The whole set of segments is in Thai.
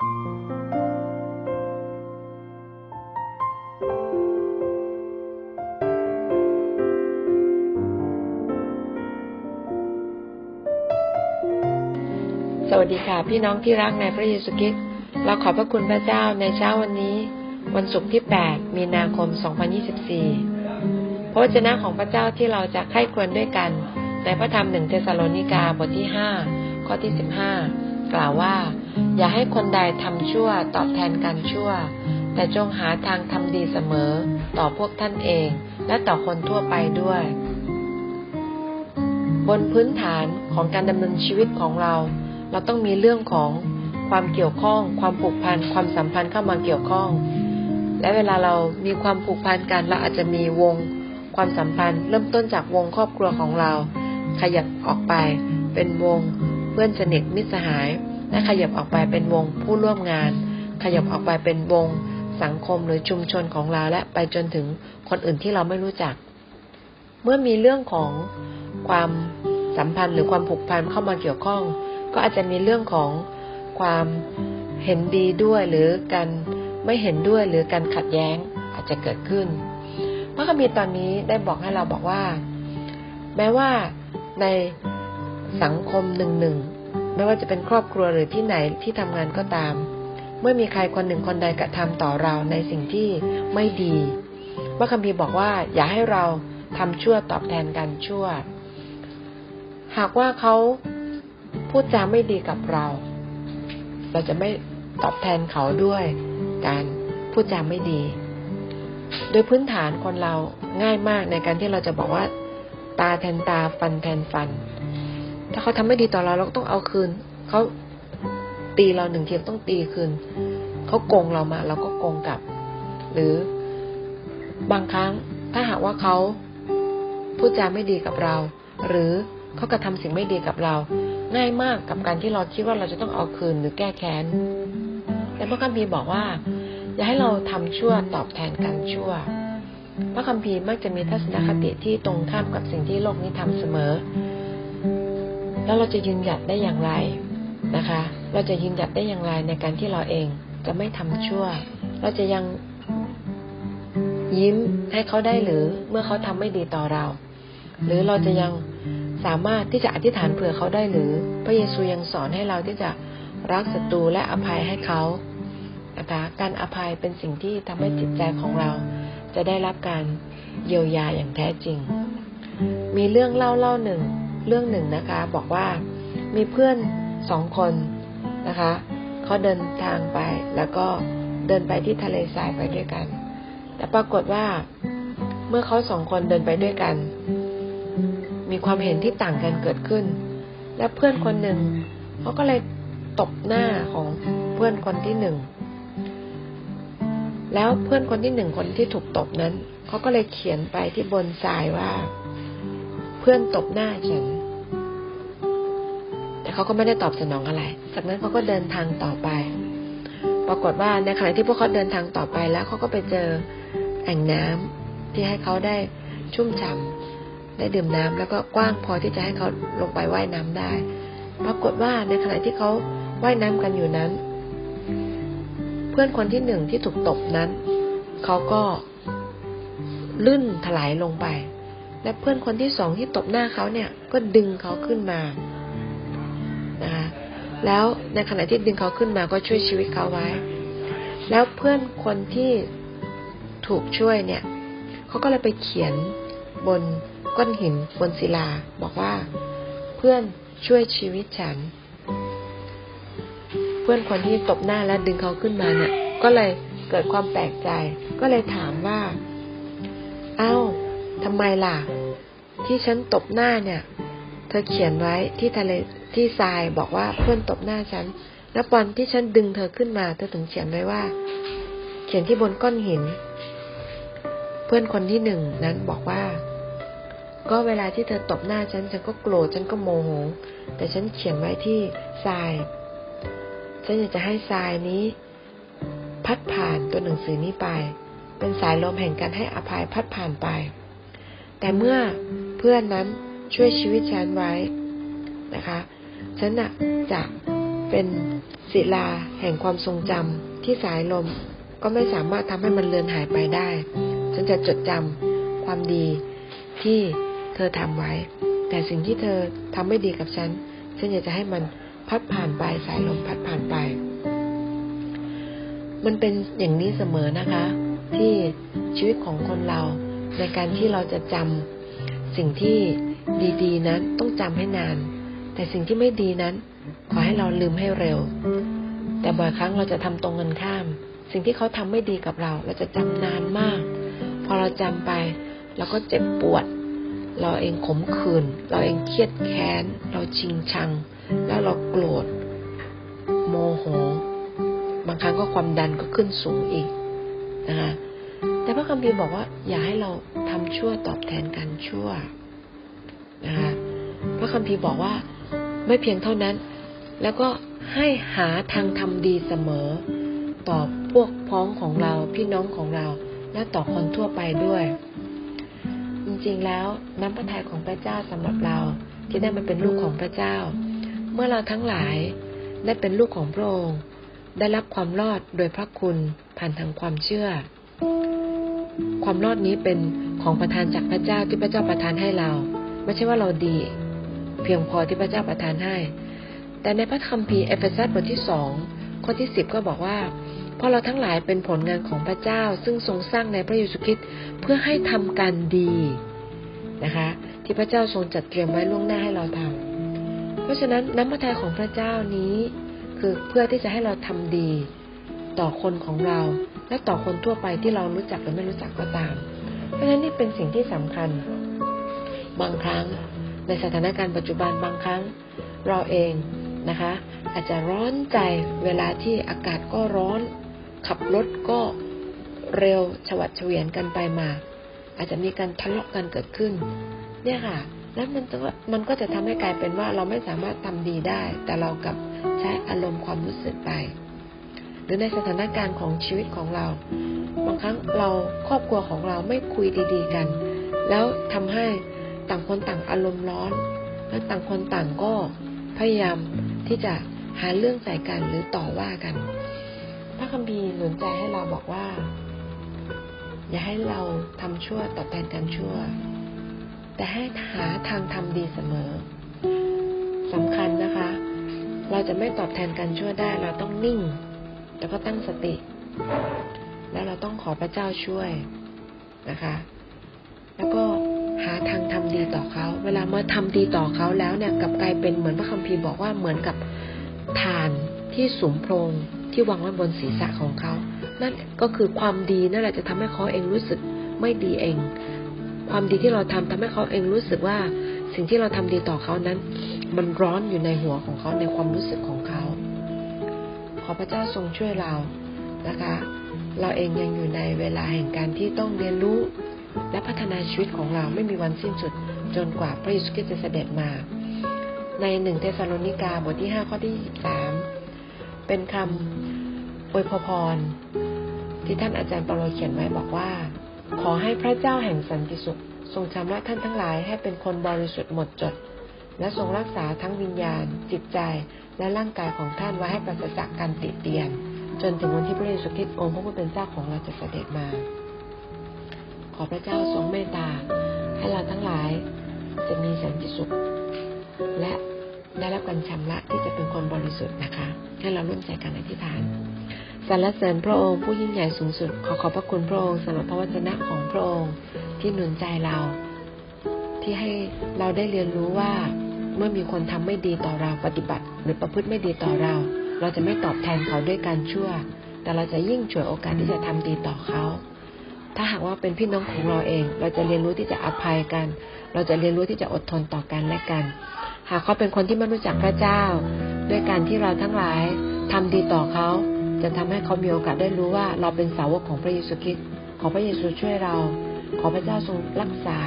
สวัสดีค่ะ พี่น้องที่รักในพระเยซูคริสต์เราขอบพระคุณพระเจ้าในเช้าวันนี้ วันศุกร์ที่ 8 มีนาคม 2024 พระวจนะของพระเจ้าที่เราจะไข้ควรด้วยกัน ในพระธรรมหนึ่งเทสาโลนิกาบทที่ 5 ข้อที่ 15 กล่าวว่า อย่าให้คนใดทำชั่วตอบแทนกันชั่ว แต่จงหาทางทำดีเสมอ ต่อพวกท่านเอง และต่อคนทั่วไปด้วย บนพื้นฐานของการดำเนินชีวิตของเรา เราต้องมีเรื่องของความเกี่ยวข้อง ความผูกพัน ความสัมพันธ์เข้ามาเกี่ยวข้อง และเวลาเรามีความผูกพันกันเราอาจจะมีวง ความสัมพันธ์ เริ่มต้นจากวงครอบครัวของเรา ขยับออกไป เป็นวง เพื่อนสนิทมิตรสหาย และขยับออกไปเป็นวงผู้ร่วมงาน ขยับออกไปเป็นวงสังคมหรือชุมชนของเราและไปจนถึงคนอื่นที่เราไม่รู้จัก เมื่อมีเรื่องของความสัมพันธ์หรือความผูกพันเข้ามาเกี่ยวข้อง ก็อาจจะมีเรื่องของความเห็นดีด้วยหรือการไม่เห็นด้วยหรือการขัดแย้งอาจจะเกิดขึ้น พระคัมภีร์ตอนนี้ได้บอกให้เราบอกว่า แม้ว่าในสังคมหนึ่งหนึ่ง ไม่ว่าจะเป็นครอบครัวหรือที่ไหนที่ทำงานก็ตาม เมื่อมีใครคนหนึ่งคนใดกระทำต่อเราในสิ่งที่ไม่ดีพระคัมภีร์บอกว่าอย่าให้เราทำชั่วตอบแทนกันชั่ว หากว่าเขาพูดจาไม่ดีกับเรา เราจะไม่ตอบแทนเขาด้วยการพูดจาไม่ดี โดยพื้นฐานคนเราง่ายมากในการที่เราจะบอกว่า ตาแทนตาฟันแทนฟัน ถ้าเขาทำไม่ดีต่อเราเราก็ต้องเอาคืนเขาตีเราหนึ่งทีต้องตีคืนเขาโกงเรามา เราก็โกงกลับ หรือบางครั้งถ้าหากว่าเขาพูดจาไม่ดีกับเรา หรือเขากระทำสิ่งไม่ดีกับเรา ง่ายมากกับการที่เราคิดว่าเราจะต้องเอาคืนหรือแก้แค้นแต่พระคัมภีร์บอกว่า อย่าให้เราทำชั่วตอบแทนกันชั่ว พระคัมภีร์มักจะมีทัศนคติที่ตรงข้ามกับสิ่งที่โลกนี้ทำเสมอ แล้วเราจะยืนหยัดได้อย่างไรนะคะ เราจะยืนหยัดได้อย่างไรในการที่เราเองจะไม่ทำชั่ว เราจะยังยิ้มให้เขาได้หรือเมื่อเขาทำไม่ดีต่อเรา หรือเราจะยังสามารถที่จะอธิษฐานเผื่อเขาได้หรือ พระเยซูยังสอนให้เราที่จะรักศัตรูและอภัยให้เขานะคะการอภัยเป็นสิ่งที่ทำให้จิตใจของเรา จะได้รับการเยียวยาอย่างแท้จริง มีเรื่องเล่าเล่าหนึ่ง เรื่องหนึ่งนะคะ บอกว่ามีเพื่อนสองคนนะคะเขาเดินทางไปแล้วก็เดินไปที่ทะเลทรายไปด้วยกัน แต่ปรากฏว่าเมื่อเขาสองคนเดินไปด้วยกัน มีความเห็นที่ต่างกันเกิดขึ้น และเพื่อนคนหนึ่งเขาก็เลยตบหน้าของเพื่อนคนที่หนึ่งแล้วเพื่อนคนที่หนึ่งคนที่ถูกตบนั้นเขาก็เลยเขียนไปที่บนทรายว่า เพื่อนตบหน้าฉัน แต่เขาก็ไม่ได้ตอบสนองอะไร จากนั้นเขาก็เดินทางต่อไป ปรากฏว่าในขณะที่พวกเขาเดินทางต่อไปแล้วเขาก็ไปเจอแอ่งน้ำที่ให้เขาได้ชุ่มฉ่ำได้ดื่มน้ำแล้วก็กว้างพอที่จะให้เขาลงไปไว่ายน้ำได้ ปรากฏว่าในขณะที่เขาว่ายน้ำกันอยู่นั้น เพื่อนคนที่หนึ่งที่ถูกตบนั้น เขาก็ลื่นถลายลงไป และเพื่อนคนที่สองที่ตบหน้าเขาเนี่ย ก็ดึงเขาขึ้นมานะคะแล้วในขณะที่ดึงเขาขึ้นมาก็ช่วยชีวิตเขาไว้ แล้วเพื่อนคนที่ถูกช่วยเนี่ยเขาก็เลยไปเขียนบนก้อนหินบนศิลา บอกว่า เพื่อนช่วยชีวิตฉัน เพื่อนคนที่ตบหน้าและดึงเขาขึ้นมาเนี่ย ก็เลยเกิดความแปลกใจ ก็เลยถามว่า เอ้า ทำไมล่ะ ที่ฉันตบหน้าเนี่ย เธอเขียนไว้ที่ทะเลที่ทรายบอกว่าเพื่อนตบหน้าฉัน แล้วตอนที่ฉันดึงเธอขึ้นมา เธอถึงเขียนไว้ว่า เขียนที่บนก้อนหิน เพื่อนคนที่หนึ่งนั้นบอกว่า ก็เวลาที่เธอตบหน้าฉัน ฉันก็โกรธฉันก็โมโห แต่ฉันเขียนไว้ที่ทราย ฉันอยากจะให้ทรายนี้ พัดผ่านตัวหนังสือนี้ไป เป็นสายลมแห่งการให้อภัยพัดผ่านไป แต่เมื่อเพื่อนนั้นช่วยชีวิตฉันไว้นะคะ ฉันนะจะเป็นศิลาแห่งความทรงจำที่สายลมก็ไม่สามารถทำให้มันเลือนหายไปได้ ฉันจะจดจำความดีที่เธอทำไว้ แต่สิ่งที่เธอทำไม่ดีกับฉัน ฉันอยากจะให้มันพัดผ่านไปสายลมพัดผ่านไป มันเป็นอย่างนี้เสมอนะคะ ที่ชีวิตของคนเรา ในการที่เราจะจำสิ่งที่ดีๆ นั้นต้องจำให้นาน แต่สิ่งที่ไม่ดีนั้น ขอให้เราลืมให้เร็ว แต่บ่อยครั้งเราจะทำตรงกันข้าม สิ่งที่เขาทำไม่ดีกับเรา เราจะจำนานมาก พอเราจำไปเราก็เจ็บปวด เราเองขมขื่นเราเองเครียดแค้น เราชิงชัง แล้วเราโกรธโมโห บางครั้งก็ความดันก็ขึ้นสูงอีกนะคะ แต่พระคัมภีร์บอกว่า อย่าให้เราทำชั่วตอบแทนการชั่วนะคะพระคัมภีร์บอกว่าไม่เพียงเท่านั้น แล้วก็ให้หาทางทำดีเสมอ ต่อพวกพ้องของเราพี่น้องของเรา และต่อคนทั่วไปด้วย จริงๆแล้วน้ำพระทัยของพระเจ้าสำหรับเราที่ได้มาเป็นลูกของพระเจ้า เมื่อเราทั้งหลายได้เป็นลูกของพระองค์ได้รับความรอดโดยพระคุณผ่านทางความเชื่อ ความรอดนี้เป็นของประทานจากพระเจ้าที่พระเจ้าประทานให้เรา ไม่ใช่ว่าเราดี เพียงพอที่พระเจ้าประทานให้ แต่ในพระคัมภีร์เอเฟซัสบทที่สองข้อที่สิบก็บอกว่าเพราะเราทั้งหลายเป็นผลงานของพระเจ้า ซึ่งทรงสร้างในพระเยซูคริสต์เพื่อให้ทำการดีนะคะ ที่พระเจ้าทรงจัดเตรียมไว้ล่วงหน้าให้เราทำเพราะฉะนั้นน้ำพระทัยของพระเจ้านี้ คือเพื่อที่จะให้เราทำดี ต่อคนของเรา และต่อคนทั่วไปที่เรารู้จักหรือไม่รู้จักก็ตาม เพราะฉะนั้นนี่เป็นสิ่งที่สำคัญ บางครั้งในสถานการณ์ปัจจุบันบางครั้งเราเองนะคะ อาจจะร้อนใจเวลาที่อากาศก็ร้อน ขับรถก็เร็วฉวัดเฉวียนกันไปมา อาจจะมีการทะเลาะกันเกิดขึ้น เนี่ยค่ะ แล้วมันจะมันก็จะทำให้กลายเป็นว่าเราไม่สามารถทำดีได้ แต่เรากับใช้อารมณ์ความรู้สึกไป รือในสถานการณ์ของชีวิตของเรา บางครั้งเราครอบครัวของเราไม่คุยดีๆกัน แล้วทำให้ต่างคนต่างอารมณ์ร้อน และต่างคนต่างก็พยายามที่จะหาเรื่องใส่กันหรือต่อว่ากัน พระคัมภีร์หนุนใจให้เราบอกว่า อย่าให้เราทำชั่วตอบแทนกันชั่ว แต่ให้หาทางทำดีเสมอสำคัญนะคะ เราจะไม่ตอบแทนกันชั่วได้เราต้องนิ่ง แล้วก็ตั้งสติ แล้วเราต้องขอพระเจ้าช่วยนะคะ แล้วก็หาทางทำดีต่อเขา เวลาเมื่อทำดีต่อเขาแล้วเนี่ยกับกลายเป็นเหมือนพระคัมภีร์บอกว่าเหมือนกับฐานที่สุมโพรงที่วางไว้บนศีรษะของเขา นั่นก็คือความดีนั่นแหละจะทำให้เขาเองรู้สึกไม่ดีเอง ความดีที่เราทำทำให้เขาเองรู้สึกว่า สิ่งที่เราทำดีต่อเขานั้น มันร้อนอยู่ในหัวของเขาในความรู้สึกของเขา พระเจ้าทรงช่วยเรานะคะ เราเองยังอยู่ในเวลาแห่งการที่ต้องเรียนรู้และพัฒนาชีวิตของเราไม่มีวันสิ้นสุดจนกว่าพระเยซูคริสต์จะเสด็จมา ในหนึ่งเทสโลนิกาบทที่ห้าข้อที่สามเป็นคำอวยพรที่ท่านอาจารย์เปโลเขียนไว้บอกว่า ขอให้พระเจ้าแห่งสันติสุข ทรงชำระท่านทั้งหลายให้เป็นคนบริสุทธิ์หมดจด และทรงรักษาทั้งวิญญาณ จิตใจ และร่างกายของท่านไว้ให้ปราศจากการติเตียน จนถึงวันที่พระเยซูคริสต์องค์พระผู้เป็นเจ้าของเราจะเสด็จมา ขอพระเจ้าทรงเมตตา ให้เราทั้งหลายจะมีสันติสุข และได้รับการชำระที่จะเป็นคนบริสุทธิ์นะคะ ให้เราร่วมใจกันอธิษฐานสรรเสริญพระองค์ผู้ยิ่งใหญ่สูงสุด ขอขอบพระคุณพระองค์สำหรับพระวจนะของพระองค์ที่หนุนใจเรา ที่ให้เราได้เรียนรู้ว่าเมื่อมีคนทำไม่ดีต่อเราปฏิบัติ หรือประพฤติไม่ดีต่อเรา เราจะไม่ตอบแทนเขาด้วยการชั่ว แต่เราจะยิ่งฉวยโอกาสที่จะทำดีต่อเขา ถ้าหากว่าเป็นพี่น้องของเราเอง เราจะเรียนรู้ที่จะอภัยกัน เราจะเรียนรู้ที่จะอดทนต่อกันและกัน หากเขาเป็นคนที่ไม่รู้จักพระเจ้า ด้วยการที่เราทั้งหลายทำดีต่อเขา จะทำให้เขามีโอกาสได้รู้ว่า เราเป็นสาวกของพระเยซูคริสต์ขอพระเยซูช่วยเรา ขอพระเจ้าทรงรักษา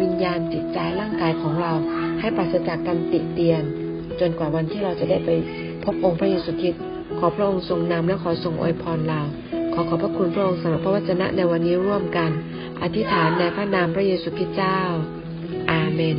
วิญญาณจิตใจร่างกายของเรา ให้ปราศจากการติเตียน จนกว่าวันที่เราจะได้ไปพบองค์พระเยซูคริสต์ขอพระองค์ทรงนำและขอทรงอวยพรเรา ขอขอบพระคุณพระองค์สำหรับพระวจนะในวันนี้ร่วมกัน อธิษฐานในพระนามพระเยซูคริสต์เจ้า อาเมน